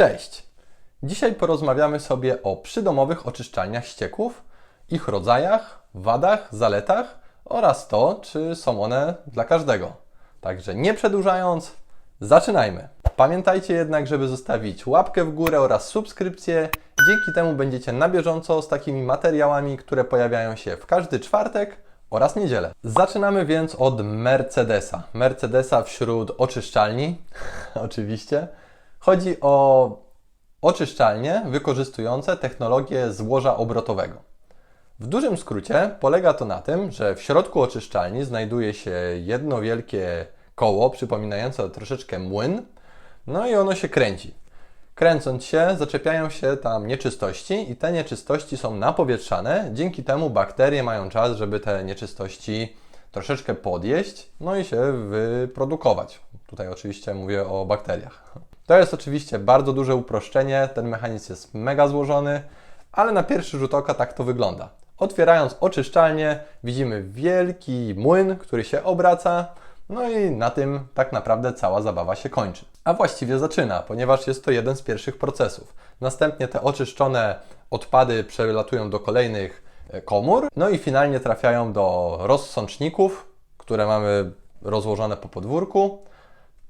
Cześć! Dzisiaj porozmawiamy sobie o przydomowych oczyszczalniach ścieków, ich rodzajach, wadach, zaletach oraz to, czy są one dla każdego. Także nie przedłużając, zaczynajmy! Pamiętajcie jednak, żeby zostawić łapkę w górę oraz subskrypcję. Dzięki temu będziecie na bieżąco z takimi materiałami, które pojawiają się w każdy czwartek oraz niedzielę. Zaczynamy więc od Mercedesa. Mercedesa wśród oczyszczalni, oczywiście. Chodzi o oczyszczalnie wykorzystujące technologię złoża obrotowego. W dużym skrócie polega to na tym, że w środku oczyszczalni znajduje się jedno wielkie koło przypominające troszeczkę młyn, no i ono się kręci. Kręcąc się, zaczepiają się tam nieczystości i te nieczystości są napowietrzane. Dzięki temu bakterie mają czas, żeby te nieczystości troszeczkę podjeść, no i się wyprodukować. Tutaj oczywiście mówię o bakteriach. To jest oczywiście bardzo duże uproszczenie, ten mechanizm jest mega złożony, ale na pierwszy rzut oka tak to wygląda. Otwierając oczyszczalnię, widzimy wielki młyn, który się obraca, no i na tym tak naprawdę cała zabawa się kończy. A właściwie zaczyna, ponieważ jest to jeden z pierwszych procesów. Następnie te oczyszczone odpady przelatują do kolejnych e, komór, no i finalnie trafiają do rozsączników, które mamy rozłożone po podwórku,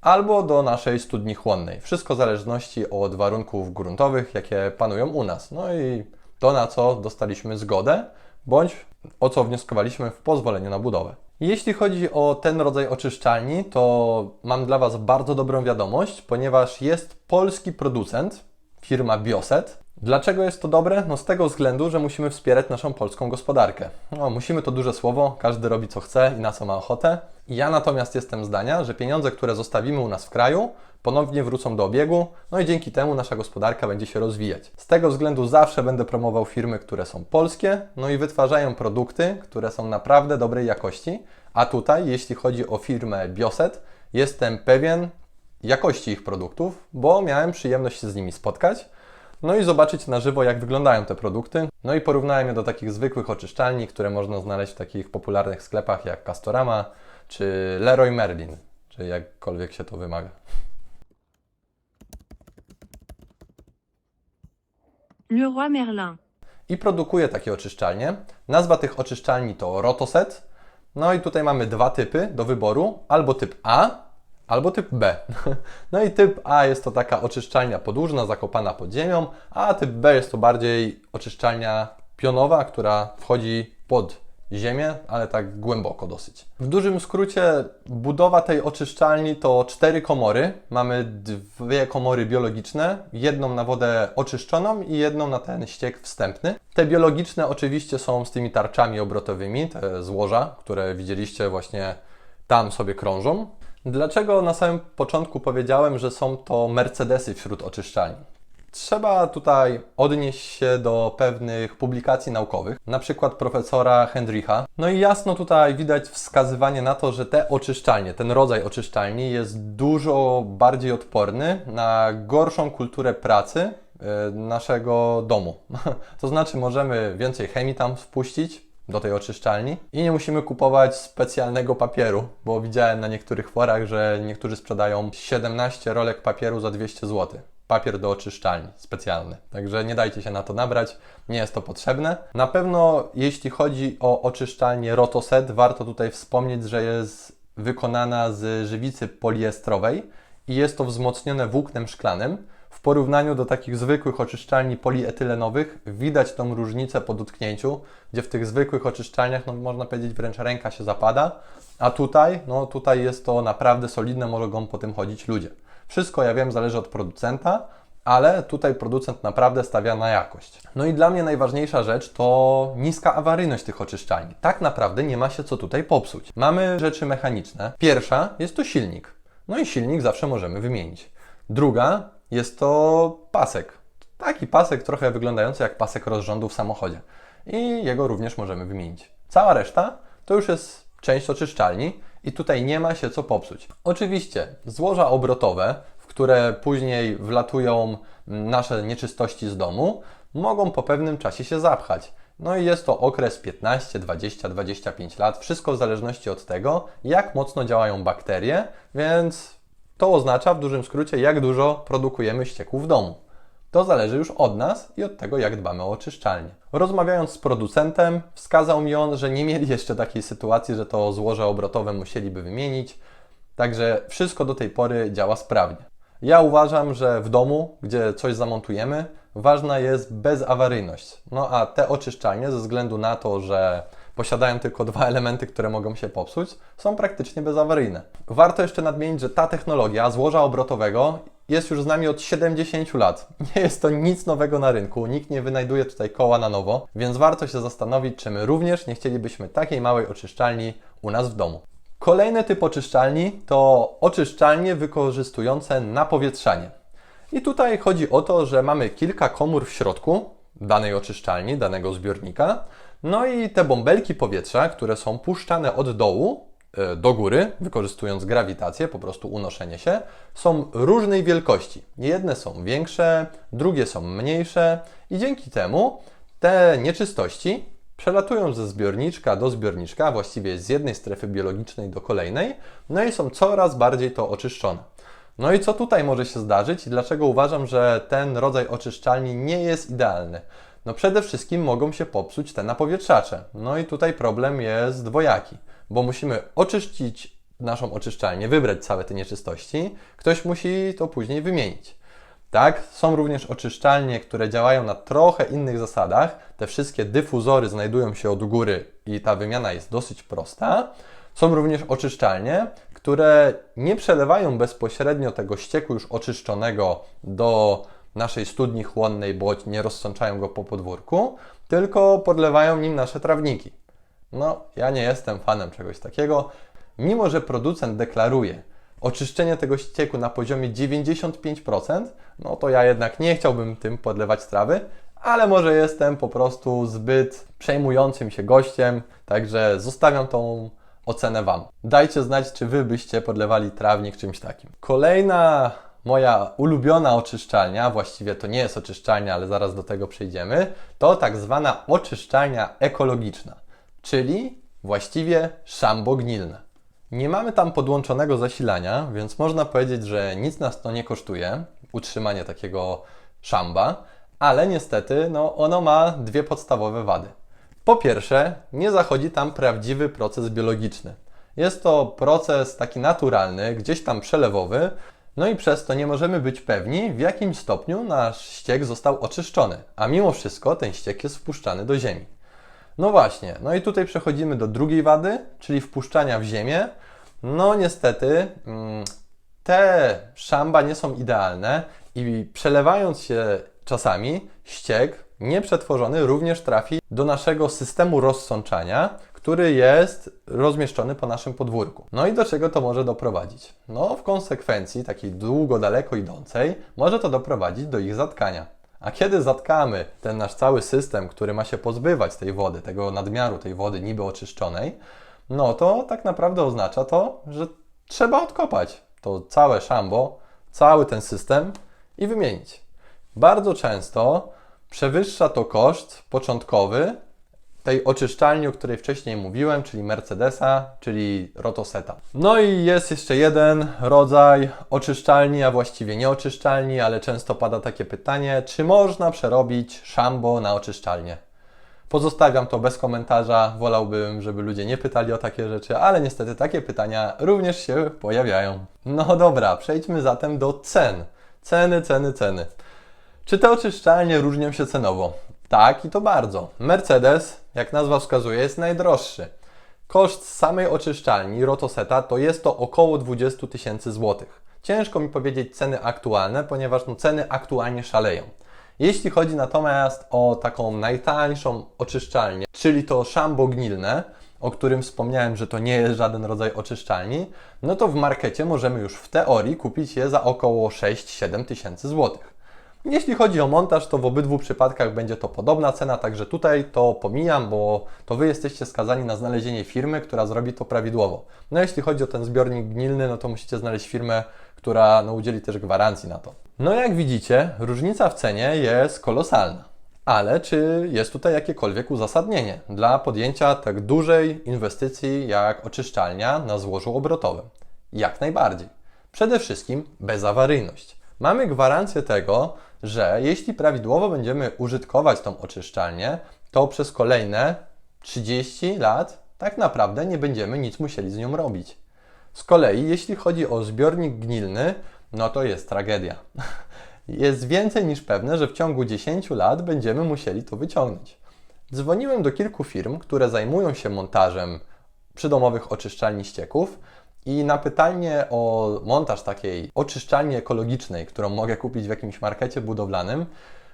albo do naszej studni chłonnej. Wszystko w zależności od warunków gruntowych, jakie panują u nas. No i to, na co dostaliśmy zgodę, bądź o co wnioskowaliśmy w pozwoleniu na budowę. Jeśli chodzi o ten rodzaj oczyszczalni, to mam dla Was bardzo dobrą wiadomość, ponieważ jest polski producent, firma Bioset. Dlaczego jest to dobre? No z tego względu, że musimy wspierać naszą polską gospodarkę. No, musimy to duże słowo, każdy robi co chce i na co ma ochotę. Ja natomiast jestem zdania, że pieniądze, które zostawimy u nas w kraju, ponownie wrócą do obiegu, no i dzięki temu nasza gospodarka będzie się rozwijać. Z tego względu zawsze będę promował firmy, które są polskie, no i wytwarzają produkty, które są naprawdę dobrej jakości. A tutaj, jeśli chodzi o firmę Bioset, jestem pewien jakości ich produktów, bo miałem przyjemność się z nimi spotkać. No i zobaczyć na żywo, jak wyglądają te produkty. No i porównałem je do takich zwykłych oczyszczalni, które można znaleźć w takich popularnych sklepach jak Castorama czy Leroy Merlin, czy jakkolwiek się to wymaga. Leroy Merlin. i produkuje takie oczyszczalnie. Nazwa tych oczyszczalni to Rotoset. No i tutaj mamy dwa typy do wyboru, albo typ A, albo typ B. No i typ A jest to taka oczyszczalnia podłużna, zakopana pod ziemią, a typ B jest to bardziej oczyszczalnia pionowa, która wchodzi pod ziemię, ale tak głęboko dosyć. W dużym skrócie budowa tej oczyszczalni to cztery komory. Mamy dwie komory biologiczne, jedną na wodę oczyszczoną i jedną na ten ściek wstępny. Te biologiczne oczywiście są z tymi tarczami obrotowymi, te złoża, które widzieliście właśnie tam sobie krążą. Dlaczego na samym początku powiedziałem, że są to Mercedesy wśród oczyszczalni? Trzeba tutaj odnieść się do pewnych publikacji naukowych, na przykład profesora Hendricha. No i jasno tutaj widać wskazywanie na to, że te oczyszczalnie, ten rodzaj oczyszczalni jest dużo bardziej odporny na gorszą kulturę pracy e, naszego domu. To znaczy możemy więcej chemii tam wpuścić, do tej oczyszczalni i nie musimy kupować specjalnego papieru, bo widziałem na niektórych forach, że niektórzy sprzedają 17 rolek papieru za 200 zł. Papier do oczyszczalni specjalny. Także nie dajcie się na to nabrać, nie jest to potrzebne. Na pewno jeśli chodzi o oczyszczalnię Rotoset, warto tutaj wspomnieć, że jest wykonana z żywicy poliestrowej i jest to wzmocnione włóknem szklanym. W porównaniu do takich zwykłych oczyszczalni polietylenowych widać tą różnicę po dotknięciu, gdzie w tych zwykłych oczyszczalniach, no można powiedzieć wręcz ręka się zapada, a tutaj, no tutaj jest to naprawdę solidne, mogą po tym chodzić ludzie. Wszystko, ja wiem, zależy od producenta, ale tutaj producent naprawdę stawia na jakość. No i dla mnie najważniejsza rzecz to niska awaryjność tych oczyszczalni. Tak naprawdę nie ma się co tutaj popsuć. Mamy rzeczy mechaniczne. Pierwsza jest to silnik. No i silnik zawsze możemy wymienić. Druga jest to pasek. Taki pasek trochę wyglądający jak pasek rozrządu w samochodzie. I jego również możemy wymienić. Cała reszta to już jest część oczyszczalni i tutaj nie ma się co popsuć. Oczywiście złoża obrotowe, w które później wlatują nasze nieczystości z domu, mogą po pewnym czasie się zapchać. No i jest to okres 15, 20, 25 lat, wszystko w zależności od tego, jak mocno działają bakterie, więc To oznacza w dużym skrócie, jak dużo produkujemy ścieków w domu. To zależy już od nas i od tego, jak dbamy o oczyszczalnię. Rozmawiając z producentem, wskazał mi on, że nie mieli jeszcze takiej sytuacji, że to złoże obrotowe musieliby wymienić, także wszystko do tej pory działa sprawnie. Ja uważam, że w domu, gdzie coś zamontujemy, ważna jest bezawaryjność. No a te oczyszczalnie, ze względu na to, że posiadają tylko dwa elementy, które mogą się popsuć, są praktycznie bezawaryjne. Warto jeszcze nadmienić, że ta technologia złoża obrotowego jest już z nami od 70 lat. Nie jest to nic nowego na rynku, nikt nie wynajduje tutaj koła na nowo, więc warto się zastanowić, czy my również nie chcielibyśmy takiej małej oczyszczalni u nas w domu. Kolejny typ oczyszczalni to oczyszczalnie wykorzystujące napowietrzanie. I tutaj chodzi o to, że mamy kilka komór w środku danej oczyszczalni, danego zbiornika, no i te bąbelki powietrza, które są puszczane od dołu e, do góry, wykorzystując grawitację, po prostu unoszenie się, są różnej wielkości. Jedne są większe, drugie są mniejsze i dzięki temu te nieczystości przelatują ze zbiorniczka do zbiorniczka, właściwie z jednej strefy biologicznej do kolejnej, no i są coraz bardziej to oczyszczone. No i co tutaj może się zdarzyć i dlaczego uważam, że ten rodzaj oczyszczalni nie jest idealny? No przede wszystkim mogą się popsuć te napowietrzacze. No i tutaj problem jest dwojaki, bo musimy oczyścić naszą oczyszczalnię, wybrać całe te nieczystości, ktoś musi to później wymienić. Tak, są również oczyszczalnie, które działają na trochę innych zasadach. Te wszystkie dyfuzory znajdują się od góry i ta wymiana jest dosyć prosta. Są również oczyszczalnie, które nie przelewają bezpośrednio tego ścieku już oczyszczonego do naszej studni chłonnej, bądź nie rozsączają go po podwórku, tylko podlewają nim nasze trawniki. No, ja nie jestem fanem czegoś takiego, mimo że producent deklaruje oczyszczenie tego ścieku na poziomie 95%, no to ja jednak nie chciałbym tym podlewać trawy, ale może jestem po prostu zbyt przejmującym się gościem, także zostawiam tą ocenę Wam. Dajcie znać, czy Wy byście podlewali trawnik czymś takim. Kolejna moja ulubiona oczyszczalnia, właściwie to nie jest oczyszczalnia, ale zaraz do tego przejdziemy, to tak zwana oczyszczalnia ekologiczna, czyli właściwie szambo gnilne. Nie mamy tam podłączonego zasilania, więc można powiedzieć, że nic nas to nie kosztuje, utrzymanie takiego szamba, ale niestety no, ono ma dwie podstawowe wady. Po pierwsze, nie zachodzi tam prawdziwy proces biologiczny. Jest to proces taki naturalny, gdzieś tam przelewowy, no i przez to nie możemy być pewni, w jakim stopniu nasz ściek został oczyszczony, a mimo wszystko ten ściek jest wpuszczany do ziemi. No właśnie, no i tutaj przechodzimy do drugiej wady, czyli wpuszczania w ziemię. No niestety, mm, te szamba nie są idealne i przelewając się czasami, ściek nieprzetworzony również trafi do naszego systemu rozsączania, który jest rozmieszczony po naszym podwórku. No i do czego to może doprowadzić? No, w konsekwencji takiej długo, daleko idącej, może to doprowadzić do ich zatkania. A kiedy zatkamy ten nasz cały system, który ma się pozbywać tej wody, tego nadmiaru tej wody niby oczyszczonej, no to tak naprawdę oznacza to, że trzeba odkopać to całe szambo, cały ten system i wymienić. Bardzo często przewyższa to koszt początkowy tej oczyszczalni, o której wcześniej mówiłem, czyli Mercedesa, czyli Rotoseta. No i jest jeszcze jeden rodzaj oczyszczalni, a właściwie nie oczyszczalni, ale często pada takie pytanie, czy można przerobić szambo na oczyszczalnię? Pozostawiam to bez komentarza, wolałbym, żeby ludzie nie pytali o takie rzeczy, ale niestety takie pytania również się pojawiają. No dobra, przejdźmy zatem do cen. Ceny, ceny, ceny. Czy te oczyszczalnie różnią się cenowo? Tak i to bardzo. Mercedes, jak nazwa wskazuje, jest najdroższy. Koszt samej oczyszczalni Rotoseta to jest to około 20 tysięcy złotych. Ciężko mi powiedzieć ceny aktualne, ponieważ no, ceny aktualnie szaleją. Jeśli chodzi natomiast o taką najtańszą oczyszczalnię, czyli to szambo gnilne, o którym wspomniałem, że to nie jest żaden rodzaj oczyszczalni, no to w markecie możemy już w teorii kupić je za około 6-7 tysięcy złotych. Jeśli chodzi o montaż, to w obydwu przypadkach będzie to podobna cena, także tutaj to pomijam, bo to Wy jesteście skazani na znalezienie firmy, która zrobi to prawidłowo. No jeśli chodzi o ten zbiornik gnilny, no to musicie znaleźć firmę, która no, udzieli też gwarancji na to. No jak widzicie, różnica w cenie jest kolosalna. Ale czy jest tutaj jakiekolwiek uzasadnienie dla podjęcia tak dużej inwestycji jak oczyszczalnia na złożu obrotowym? Jak najbardziej. Przede wszystkim bezawaryjność. Mamy gwarancję tego, że jeśli prawidłowo będziemy użytkować tą oczyszczalnię, to przez kolejne 30 lat tak naprawdę nie będziemy nic musieli z nią robić. Z kolei, jeśli chodzi o zbiornik gnilny, no to jest tragedia. Jest więcej niż pewne, że w ciągu 10 lat będziemy musieli to wyciągnąć. Dzwoniłem do kilku firm, które zajmują się montażem przydomowych oczyszczalni ścieków i na pytanie o montaż takiej oczyszczalni ekologicznej, którą mogę kupić w jakimś markecie budowlanym,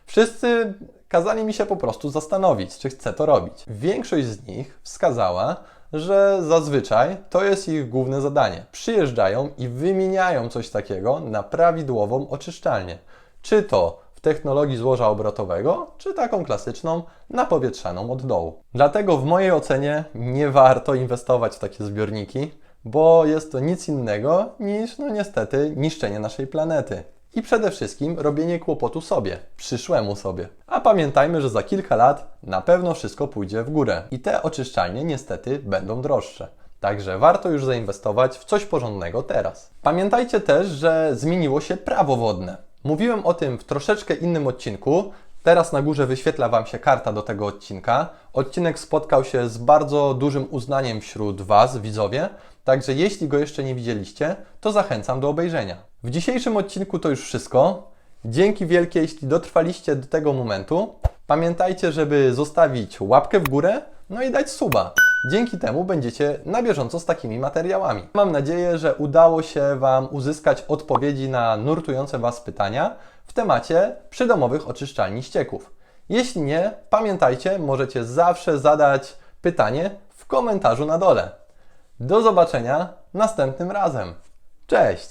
wszyscy kazali mi się po prostu zastanowić, czy chcę to robić. Większość z nich wskazała, że zazwyczaj to jest ich główne zadanie. Przyjeżdżają i wymieniają coś takiego na prawidłową oczyszczalnię. Czy to w technologii złoża obrotowego, czy taką klasyczną, napowietrzaną od dołu. Dlatego w mojej ocenie nie warto inwestować w takie zbiorniki, bo jest to nic innego niż, no niestety, niszczenie naszej planety. I przede wszystkim robienie kłopotu sobie, przyszłemu sobie. A pamiętajmy, że za kilka lat na pewno wszystko pójdzie w górę. I te oczyszczalnie niestety będą droższe. Także warto już zainwestować w coś porządnego teraz. Pamiętajcie też, że zmieniło się prawo wodne. Mówiłem o tym w troszeczkę innym odcinku. Teraz na górze wyświetla Wam się karta do tego odcinka. Odcinek spotkał się z bardzo dużym uznaniem wśród Was, widzowie. Także jeśli go jeszcze nie widzieliście, to zachęcam do obejrzenia. W dzisiejszym odcinku to już wszystko. Dzięki wielkie, jeśli dotrwaliście do tego momentu. Pamiętajcie, żeby zostawić łapkę w górę, no i dać suba. Dzięki temu będziecie na bieżąco z takimi materiałami. Mam nadzieję, że udało się Wam uzyskać odpowiedzi na nurtujące Was pytania w temacie przydomowych oczyszczalni ścieków. Jeśli nie, pamiętajcie, możecie zawsze zadać pytanie w komentarzu na dole. Do zobaczenia następnym razem. Cześć!